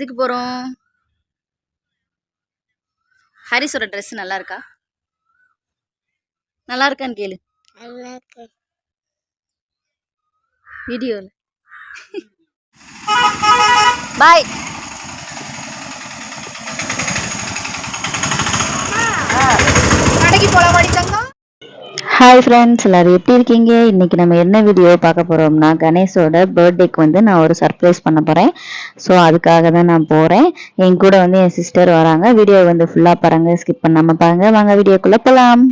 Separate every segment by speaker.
Speaker 1: எதுக்கு போகிறோம் ஹரிஸோட ட்ரெஸ் நல்லா இருக்கா நல்லா இருக்கான்னு கேளு வீடியோவில் பாய் கடைக்கு போலாம் படிச்சாங்க ஹாய் ஃப்ரெண்ட்ஸ் எல்லோரும் எப்படி இருக்கீங்க? இன்னைக்கு நம்ம என்ன வீடியோ பார்க்க போறோம்னா கணேஷோட பர்த்டேக்கு வந்து நான் ஒரு சர்ப்ரைஸ் பண்ண போறேன். ஸோ அதுக்காக தான் நான் போறேன். என் கூட வந்து என் சிஸ்டர் வராங்க. வீடியோ வந்து ஃபுல்லா பாருங்க ஸ்கிப் பண்ணாம பாருங்க. வாங்க வீடியோக்குள்ள போலாம்.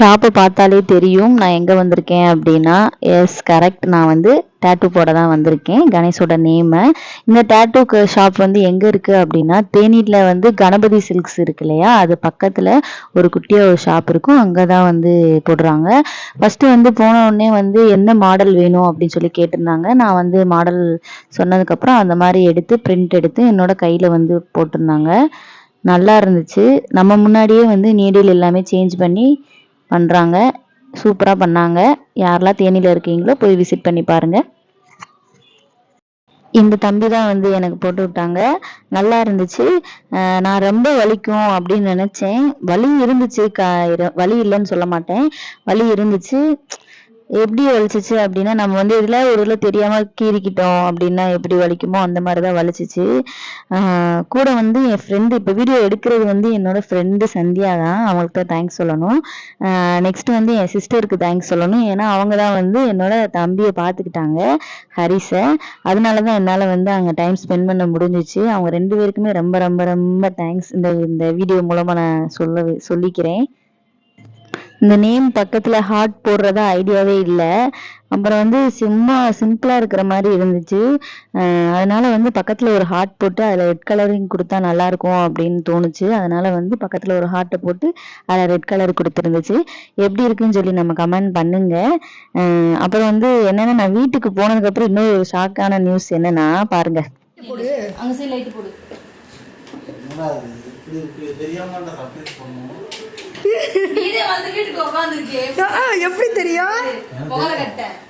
Speaker 1: ஷாப்பை பார்த்தாலே தெரியும் நான் எங்கே வந்திருக்கேன் அப்படின்னா எஸ் கரெக்ட் நான் வந்து டேட்டூ போட தான் வந்திருக்கேன் கணேஷோட நேமை இந்த டேட்டூக்கு ஷாப் வந்து எங்கே இருக்குது அப்படின்னா தேனியில் வந்து கணபதி சில்க்ஸ் இருக்கு இல்லையா? அது பக்கத்தில் ஒரு குட்டியாக ஒரு ஷாப் இருக்கும் அங்கே தான் வந்து போடுறாங்க. ஃபஸ்ட்டு வந்து போன உடனே வந்து என்ன மாடல் வேணும் அப்படின்னு சொல்லி கேட்டிருந்தாங்க. நான் வந்து மாடல் சொன்னதுக்கப்புறம் அந்த மாதிரி எடுத்து பிரிண்ட் எடுத்து என்னோட கையில் வந்து போட்டிருந்தாங்க. நல்லா இருந்துச்சு. நம்ம முன்னாடியே வந்து நீடில் எல்லாமே சேஞ்ச் பண்ணி பண்ணுறாங்க சூப்பராக பண்ணாங்க. யாரெல்லாம் தேனியில் இருக்கீங்களோ போய் விசிட் பண்ணி பாருங்கள் இந்த தம்பி தான் வந்து எனக்கு போட்டு விட்டாங்க. நல்லா இருந்துச்சு. அஹ் நான் ரொம்ப வலிக்கும் அப்படின்னு நினச்சேன். வலி இருந்துச்சு. க வலி இல்லைன்னு சொல்ல மாட்டேன். வலி இருந்துச்சு. எப்படி வலிச்சிச்சு அப்படின்னா நம்ம வந்து இதில் ஒரு இதில் தெரியாமல் கீறிக்கிட்டோம் அப்படின்னா எப்படி வலிக்குமோ அந்த மாதிரி தான் வலிச்சிச்சு கூட வந்து என் ஃப்ரெண்டு இப்போ வீடியோ எடுக்கிறது வந்து என்னோட ஃப்ரெண்டு சந்தியா தான். அவங்களுக்கு தான் தேங்க்ஸ் சொல்லணும் நெக்ஸ்ட் வந்து என் சிஸ்டருக்கு தேங்க்ஸ் சொல்லணும். ஏன்னா அவங்க தான் வந்து என்னோட தம்பியை பார்த்துக்கிட்டாங்க ஹரிஸை அதனால தான் என்னால் வந்து அங்கே டைம் ஸ்பெண்ட் பண்ண முடிஞ்சிச்சு. அவங்க ரெண்டு பேருக்குமே ரொம்ப ரொம்ப ரொம்ப தேங்க்ஸ் இந்த இந்த வீடியோ மூலமாக நான் சொல்ல சொல்லிக்கிறேன். இந்த நேம் பக்கத்தில் ஹார்ட் போடுறதா ஐடியாவே இல்லை. அப்புறம் வந்து சும்மா சிம்பிளாக இருக்கிற மாதிரி இருந்துச்சு. அதனால வந்து பக்கத்தில் ஒரு ஹார்ட் போட்டு அதில் ரெட் கலரிங் கொடுத்தா நல்லா இருக்கும் அப்படின்னு தோணுச்சு. அதனால வந்து பக்கத்தில் ஒரு ஹார்ட்டை போட்டு அதில் ரெட் கலர் கொடுத்துருந்துச்சு. எப்படி இருக்குன்னு சொல்லி நம்ம கமெண்ட் பண்ணுங்க. அப்புறம் வந்து என்னன்னா நான் வீட்டுக்கு போனதுக்கப்புறம் இன்னொரு ஒரு ஷாக்கான நியூஸ் என்னன்னா பாருங்க. அங்கே சைடு லைட்டு போடு.
Speaker 2: எப்படி தெரியும்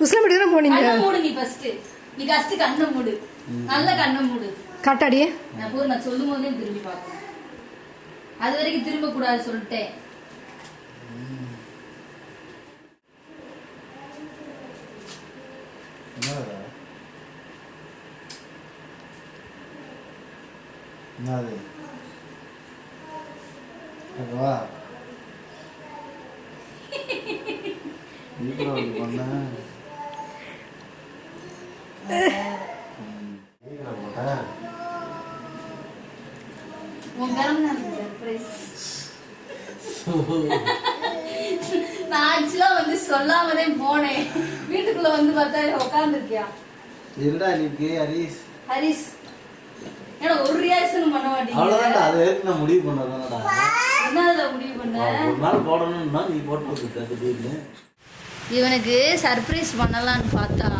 Speaker 2: முஸ்லிம் தானே போனீங்க?
Speaker 1: நீ ஃபர்ஸ்ட் கண்ணை மூடு. நல்ல கண்ணை மூடு.
Speaker 2: காட்டாடியே
Speaker 1: நான் போய் நான் சொல்லும் போதே திரும்பி பார்க்கணும். அது வரைக்கும் திரும்ப கூடாது சொல்லிட்டேன்.
Speaker 3: என்னடா என்னது? அதுவா வீட்டில் வந்து பண்ண வீட்டில் போட்ட
Speaker 1: உன் பிறந்த நாளுக்கு சர்ப்ரைஸ் நான் ஆக்சுவலா வந்து சொல்லாமதே போனேன் வீட்டுக்குள்ள வந்து பார்த்தா உட்காந்துருக்கியா
Speaker 3: என்னடா இன்னைக்கு ஹரிஸ்
Speaker 1: ஹரிஸ்? ஏன்னா ஒரு ரியாக்ஷன் பண்ண மாட்டீங்க
Speaker 3: அவ்வளோதான்டா அதை நான் முடிவு பண்ணதானடா
Speaker 1: என்ன அதுல முடிவு பண்ண?
Speaker 3: ஒரு நாள் போடணும்னா நீ போட்டு திடீர்னு.
Speaker 1: இவனுக்கு சர்ப்ரைஸ் பண்ணலான்னு பார்த்தா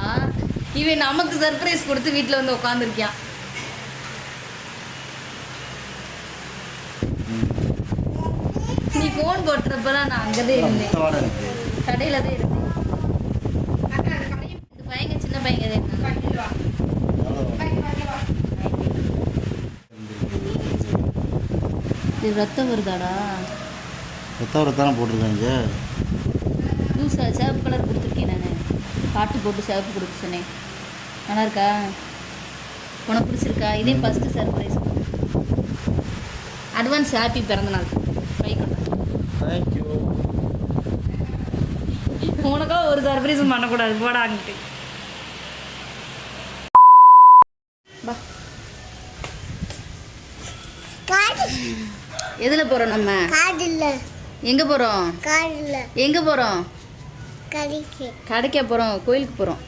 Speaker 1: இவன் நமக்கு சர்ப்ரைஸ் கொடுத்து வீட்டில் வந்து உட்காந்துருக்கியான் நீ ஃபோன் போட்டுறப்பலாம் நான் அங்கதே இருந்தேன்.
Speaker 3: மொத்தமாடா இருக்கு.
Speaker 1: கடையில தான் இருந்தேன். பையங்க சின்ன பையங்க தான். இது ரத்தம் வருதாடா?
Speaker 3: எத்தவரத்தானே போட்டிருக்காங்க
Speaker 1: லூஸா சிவப்பு கலர் கொடுத்துருக்கேன் நான். பாட்டு போட்டு சிவப்பு கொடுக்க சொன்னேன். நல்லா இருக்கா உனக்கு பிடிச்சிருக்கா? இதே ஃபஸ்ட்டு சர்ப்ரைஸ் அட்வான்ஸ் ஹாப்பி பிறந்தநாள்.
Speaker 3: தேங்க்யூ
Speaker 1: உனக்கா ஒரு சர்ப்ரைஸும் பண்ணக்கூடாது. போடா அங்கிட்டு. எதில் போகிறோம் நம்ம?
Speaker 4: காடில்ல
Speaker 1: எங்கே
Speaker 4: காடில்ல
Speaker 1: எங்கே போகிறோம்
Speaker 4: கறிக்கு.
Speaker 1: கடைக்கா போகிறோம் கோயிலுக்கு போகிறோம்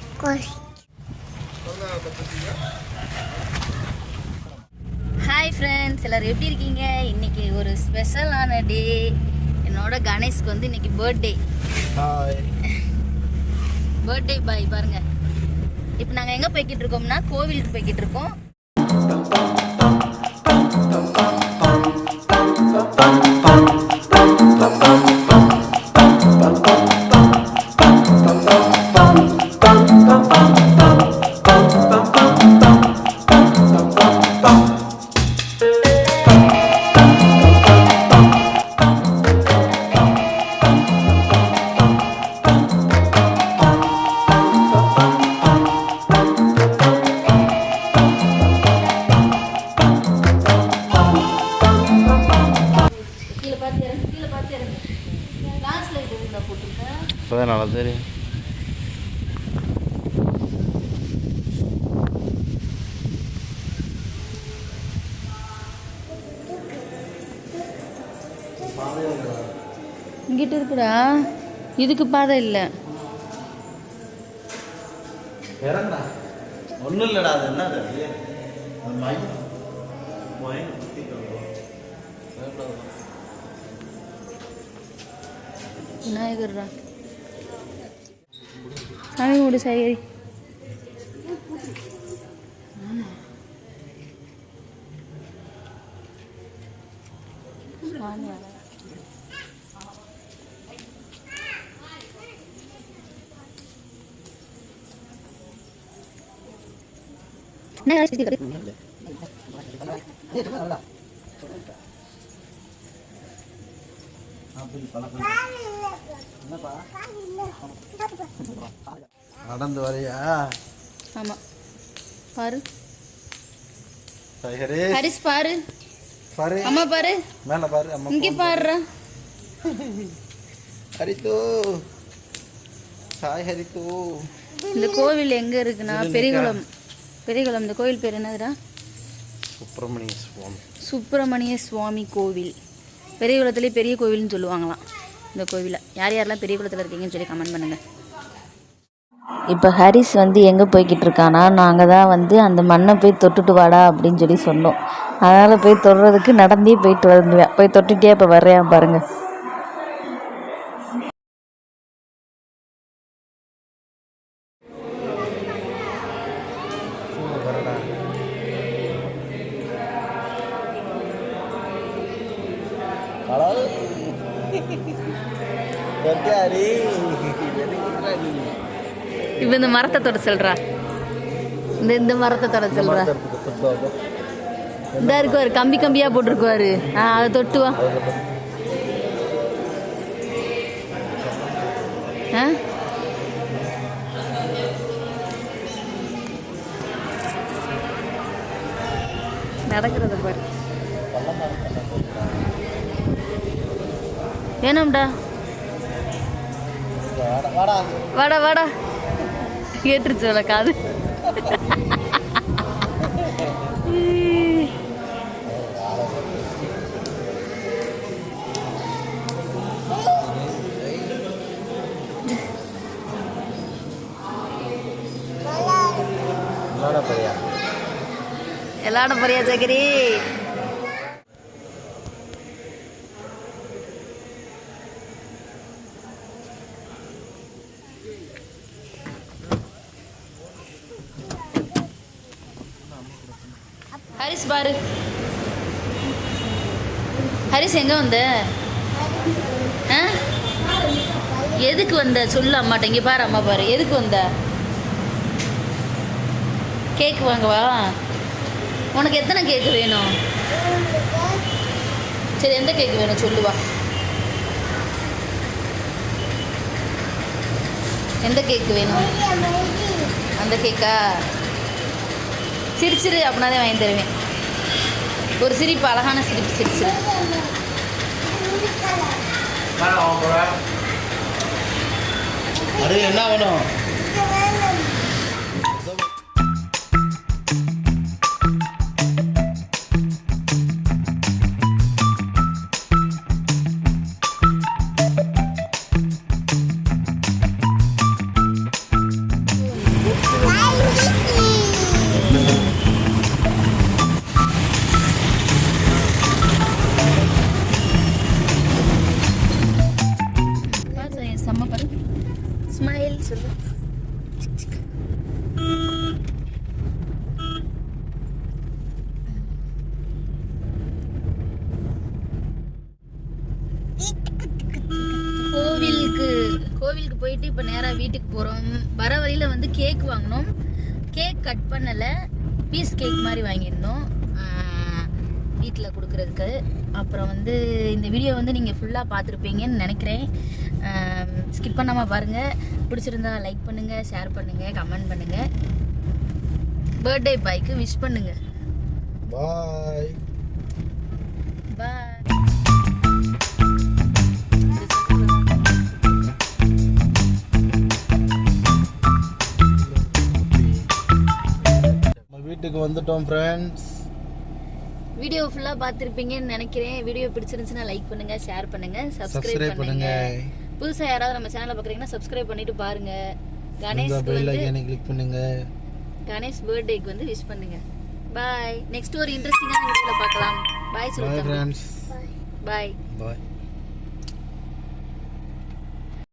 Speaker 1: ஹாய் ஃப்ரெண்ட்ஸ் எல்லாரும் எப்படி இருக்கீங்க? இன்னைக்கு ஒரு ஸ்பெஷலான டே என்னோட கணேஷ்க்கு வந்து இன்னைக்கு பர்த்டே
Speaker 3: ஹாய்
Speaker 1: பர்த்டே பாய் பாருங்க. இப்போ நாங்கள் எங்கே போய்கிட்டு இருக்கோம்னா கோவிலுக்கு போய்கிட்டு இருக்கோம். இப்போ தான் நல்லா தெரியும்.
Speaker 2: இங்கிட்டு இருக்குடா. இதுக்கு பாதை இல்லை.
Speaker 3: ஒன்றும் இல்லைடா அது என்ன
Speaker 2: விநாயகர்டா. சாமி கும்பிடு சாயரி
Speaker 3: நடந்து வரையா?
Speaker 2: ஆமா. பாரு.
Speaker 3: சரி
Speaker 2: ஹரிஸ் பாரு.
Speaker 3: பாரு.
Speaker 2: அம்மா பாரு.
Speaker 3: மேலே பாரு அம்மா
Speaker 2: இங்கே பாருடா
Speaker 3: ஹரித்து சாய் ஹரித்து
Speaker 2: இந்த கோவில் எங்க இருக்குன்னா பெரியகுளம் பெரியகுளம் இந்த கோவில் பேர் என்னதுடா?
Speaker 3: சுப்பிரமணிய சுவாமி.
Speaker 2: சுப்பிரமணிய சுவாமி கோவில். பெரிய குளத்துலேயே பெரிய கோவில்னு சொல்லுவாங்களாம். இந்த கோவிலை. யார் யாரெல்லாம் பெரிய குளத்தில் இருக்கீங்கன்னு சொல்லி கமெண்ட் பண்ணுங்கள் இப்போ ஹரிஸ் வந்து எங்கே போய்கிட்டு இருக்கானா? நாங்கள் தான் வந்து அந்த மண்ணை போய் தொட்டுட்டு வாடா அப்படின்னு சொல்லி சொன்னோம். அதனால் போய் தொடுறதுக்கு நடந்தே போயிட்டு வந்துடுவேன் போய் தொட்டுட்டே இப்போ வர்றேன்
Speaker 3: பாருங்கள்
Speaker 2: இப்போ இந்த மரத்தை தொட சொல்கிறா இந்த இந்த மரத்தை தொட சொல்கிறா இந்த இருக்குவாரு கம்பி கம்பியாக போட்டிருக்குவாரு. ஆ அதை தொட்டு வா. ஆ? நடக்கிறத பாரு. வேணாம்டா
Speaker 3: வாடா
Speaker 2: வாடா. கேட்டுருச்சு உன காது.
Speaker 3: வாடா பையா
Speaker 2: எல்லாரும் போறியா சக்கரி ஹரிஸ் பாரு. ஹரிஸ் எங்க வந்த? ஆ? எதுக்கு வந்த? சொல்லு அம்மாட்ட. இங்கே பாரு அம்மா பாரு. எதுக்கு வந்த? கேக் வாங்கவா? உனக்கு எத்தனை கேக் வேணும்? சரி எந்த கேக் வேணும் சொல்லுவா எந்த கேக் வேணும்? அந்த கேக்கா சிரிச்சிரு அப்படின்னாதே வாங்கி தருவேன். ஒரு சிரிப்பு அழகான சிரிப்பு சிரிச்சிரு.
Speaker 3: அடே என்ன வேணும்?
Speaker 2: கோவிலுக்கு கோவிலுக்கு போயிட்டு இப்போ நேராக வீட்டுக்கு போகிறோம் வர வழியில் வந்து கேக் வாங்கினோம். கேக் கட் பண்ணலை. பீஸ் கேக் மாதிரி வாங்கியிருந்தோம். வீட்டில் கொடுக்குறதுக்கு. அப்புறம் வந்து இந்த வீடியோ வந்து நீங்கள் ஃபுல்லாக பார்த்துருப்பீங்கன்னு நினைக்கிறேன். ஸ்கிப் பண்ணாமல் பாருங்கள் பிடிச்சிருந்தா லைக் பண்ணுங்கள் ஷேர் பண்ணுங்கள் கமெண்ட் பண்ணுங்கள் பர்த்டே பாய்க்கு விஷ் பண்ணுங்கள்
Speaker 3: பாய் வீட்டுக்கு வந்துட்டோம் ஃப்ரெண்ட்ஸ்
Speaker 2: வீடியோ ஃபுல்லா பார்த்திருப்பீங்கன்னு நினைக்கிறேன். வீடியோ பிடிச்சிருந்துச்சுன்னா லைக் பண்ணுங்க ஷேர் பண்ணுங்க சப்ஸ்கிரைப் பண்ணுங்க. புதுசா யாராவது நம்ம சேனலை பாக்குறீங்கன்னா சப்ஸ்கிரைப் பண்ணிட்டு பாருங்க. கணேஷ்க்கு
Speaker 4: பெல்
Speaker 2: வந்து
Speaker 4: ஐக்கானை கிளிக் பண்ணுங்க.
Speaker 2: கணேஷ் பர்த்டேக்கு வந்து விஷ் பண்ணுங்க. பாய் நெக்ஸ்ட் ஒரு இன்ட்ரெஸ்டிங்கான வீடியோல பார்க்கலாம். பாய் சொல்லுங்க பாய்
Speaker 4: பாய்